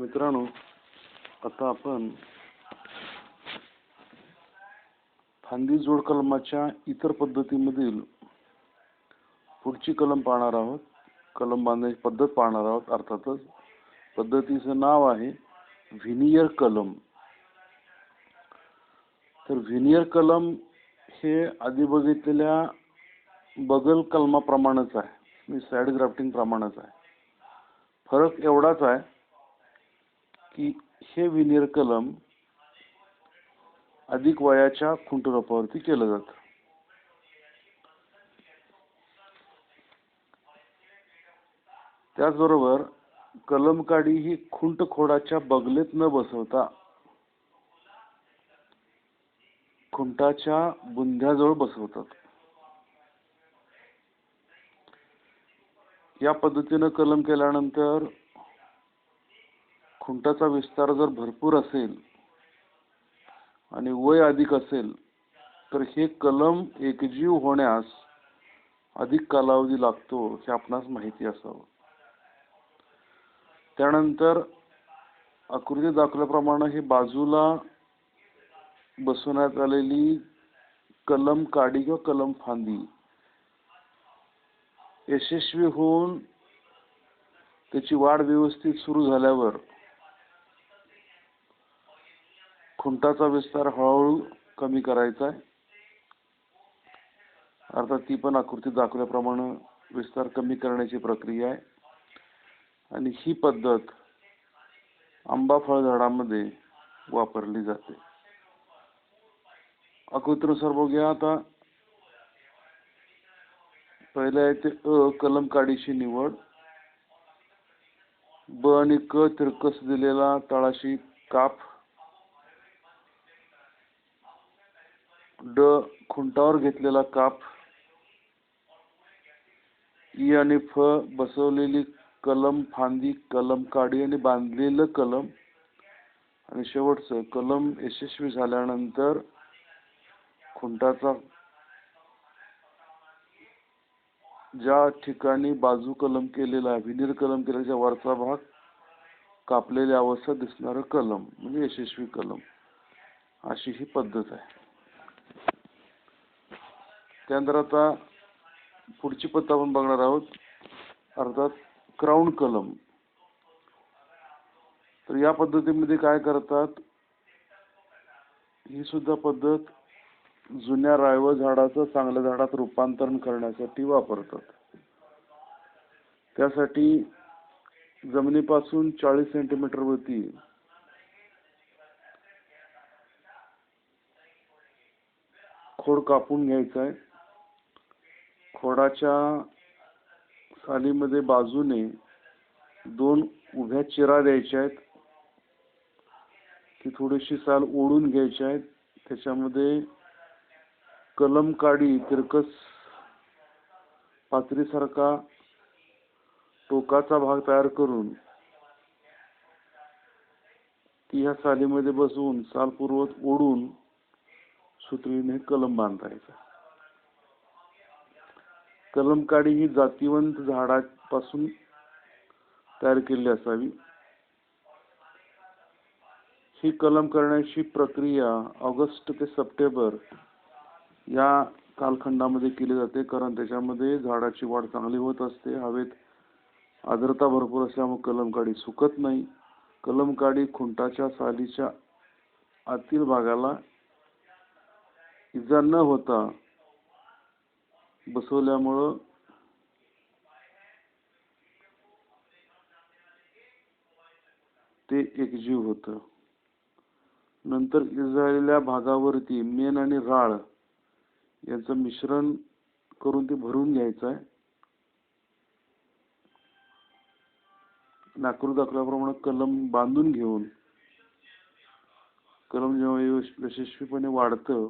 विद्यार्थी मित्रांनो आता आपण फांदी जोड कलमाच्या इतर पद्धतीमधील पुढची कलम पाहणार आहोत. कलम बांधण्याची पद्धत पाहणार आहोत. अर्थातच पद्धतीचं नाव आहे व्हिनियर कलम. तर व्हिनियर कलम हे आधी बघितलेल्या बगल कलमाप्रमाणेच आहे. मी साईड ग्राफ्टिंग प्रमाणेच आहे. फरक एवढाच आहे की हे विनियर कलम अधिक वयाच्या खुंटरोपावरती केलं जात. त्याचबरोबर कलमकाडी ही खुंट खोडाच्या बगलेत न बसवता खुंटाच्या बुंध्याजवळ बसवतात. या पद्धतीनं कलम केल्यानंतर खुंटाचा विस्तार जर भरपूर असेल आणि वय अधिक असेल तर हे कलम एकजीव होण्यास अधिक कालावधी लागतो हे आपणास माहिती असावं. त्यानंतर आकृती दाखवल्याप्रमाणे हे बाजूला बसवण्यात आलेली कलम काडी किंवा कलम फांदी यशस्वी होऊन त्याची वाढ व्यवस्थित सुरू झाल्यावर खुंटाचा विस्तार हळूहळू कमी करायचा आहे. अर्थात ती पण आकृती दाखवल्याप्रमाणे विस्तार कमी करण्याची प्रक्रिया आहे. आणि ही पद्धत आंबा फळ झाडामध्ये वापरली जाते. आकृतीनुसार बघूया आता. पहिले आहे ते अ कलम काडीची निवड. ब आणि क तिरकस दिलेला तळाशी काप ड खुंटावर घेतलेला काप ई आणि फ बसवलेली कलम फांदी कलम काडी आणि बांधलेलं कलम. आणि शेवटचं कलम यशस्वी झाल्यानंतर खुंटाचा ज्या ठिकाणी बाजू कलम केलेला आहे विनीर कलम केल्याच्या वरचा भाग कापलेल्या अवस्था दिसणारं कलम म्हणजे यशस्वी कलम. अशी ही पद्धत आहे. त्यानंतर आता पुढची पद्धत आपण बघणार आहोत. अर्थात क्राऊन कलम तर या पद्धतीमध्ये काय करतात? ही सुद्धा पद्धत जुन्या रायव झाडाचं चांगल्या झाडात रूपांतरण करण्यासाठी वापरतात. त्यासाठी जमिनीपासून चाळीस सेंटीमीटर वरती खोड कापून घ्यायचा आहे. खोडाच्या सालीमध्ये बाजूने दोन उभ्या चिरा द्यायच्या आहेत. ती थोडीशी साल ओढून घ्यायची आहेत. त्याच्यामध्ये कलम काडी तिरकस पातळीसारखा टोकाचा भाग तयार करून ती ह्या सालीमध्ये बसवून साल पूर्वत ओढून सुतळीने कलम बांधायचा. कलम काडी ही जातीवंत झाडापासून तयार केलेली असावी. ही कलम करण्याची प्रक्रिया ऑगस्ट ते सप्टेंबर या कालखंडामध्ये केली जाते कारण त्याच्यामध्ये झाडाची वाढ चांगली होत असते. हवेत आर्द्रता भरपूर असल्यामुळे कलम काडी सुकत नाही. कलम काडी खुंटाच्या सालीच्या आतील भागाला इजा न होता बसवल्यामुळं ते एकजीव होत. नंतर इजळलेल्या भागावरती मेण आणि राळ यांचं मिश्रण करून ते भरून घ्यायचं आहे. नाकरू दाखल्याप्रमाणे कलम बांधून घेऊन कलम जेव्हा यशस्वीपणे वाढतं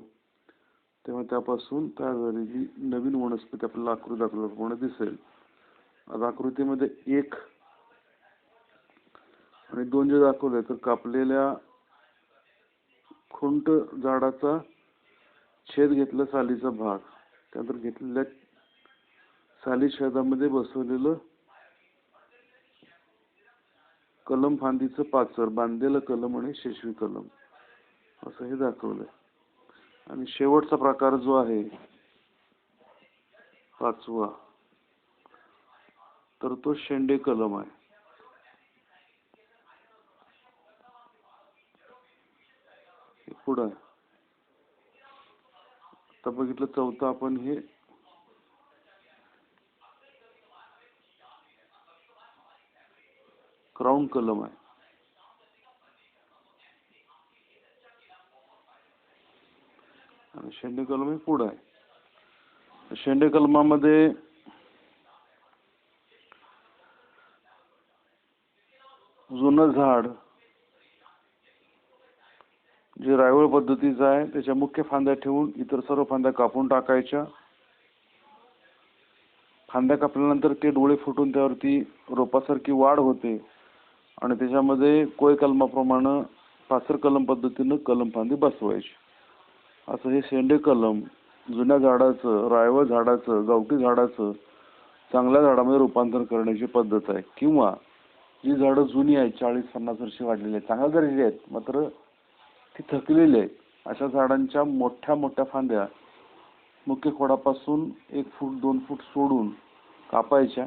तेव्हा त्यापासून तयार झालेली नवीन वनस्पती आपल्याला आकृती दाखवल्याप्रमाणे दिसेल? आता आकृतीमध्ये एक आणि दोन जे दाखवले तर कापलेल्या खुंट झाडाचा छेद घेतला सालीचा भाग. त्यानंतर घेतलेल्या साली छेदामध्ये बसवलेलं कलम फांदीचं पाचर बांधलेलं कलम आणि शेशवी कलम. असं हे दाखवलंय. आणि शेवटचा प्रकार जो आहे पाचवा. तर तो शेंडे कलम आहे. हे पुढं आहे. आता बघितलं चौथं आपण हे क्राऊन कलम आहे. आणि शेंडे कलम हे पुढं आहे. शेंडे कलमामध्ये जुनं झाड जे रायवळ पद्धतीचं आहे त्याच्या मुख्य फांद्या ठेवून इतर सर्व फांद्या कापून टाकायच्या. फांद्या कापल्यानंतर ते डोळे फुटून त्यावरती रोपासारखी वाढ होते. आणि त्याच्यामध्ये कोय कलमाप्रमाणे पाचर कलम पद्धतीनं कलम फांदी बसवायची. असं हे शेंडे कलम जुन्या झाडाचं रायवळ झाडाचं गावठी झाडाचं चांगल्या झाडामध्ये रूपांतर करण्याची पद्धत आहे. किंवा जी झाडं जुनी आहेत चाळीस पन्नास वर्षे वाढलेली आहेत चांगल्या दर्जाची आहेत मात्र ती थकलेली आहेत. अशा झाडांच्या मोठ्या मोठ्या फांद्या मुख्य खोडापासून एक फूट दोन फूट सोडून कापायच्या.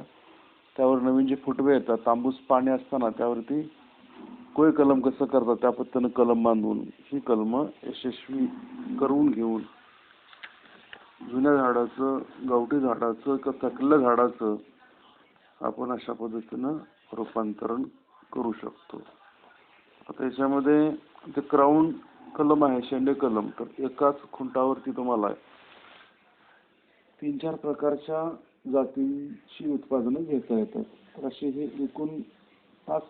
त्यावर नवीन जे फुटवे येतात तांबूस पाणी असताना त्यावरती कोय कलम कसं करतात त्या पद्धतीनं कलम बांधून ही कलमं यशस्वी करून घेऊन जुन्या झाडाचं गावठी झाडाचं किंवा थकलेल्या झाडाचं आपण अशा पद्धतीनं रूपांतरण करू शकतो. आता याच्यामध्ये ते क्राऊन कलम आहे शेंडे कलम तर एकाच खुंटावरती तुम्हाला तीन चार प्रकारच्या जातींची उत्पादनं घेता येतात. तर असे हे एकूण पाच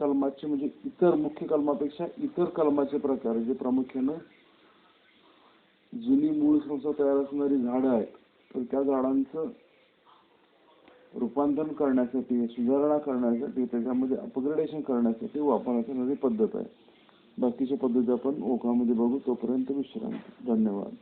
कलमाचे म्हणजे इतर मुख्य कलमापेक्षा इतर कलमाचे प्रकार जे प्रामुख्यानं जुनी मूळ संस्था तयार असणारी झाडं आहेत. तर त्या झाडांचं रूपांतरण करण्यासाठी सुधारणा करण्यासाठी त्याच्यामध्ये अपग्रेडेशन करण्यासाठी वापरण्यात येणारी पद्धत आहे. बाकीच्या पद्धती आपण ओकामध्ये बघू. तोपर्यंत विश्रांती. धन्यवाद.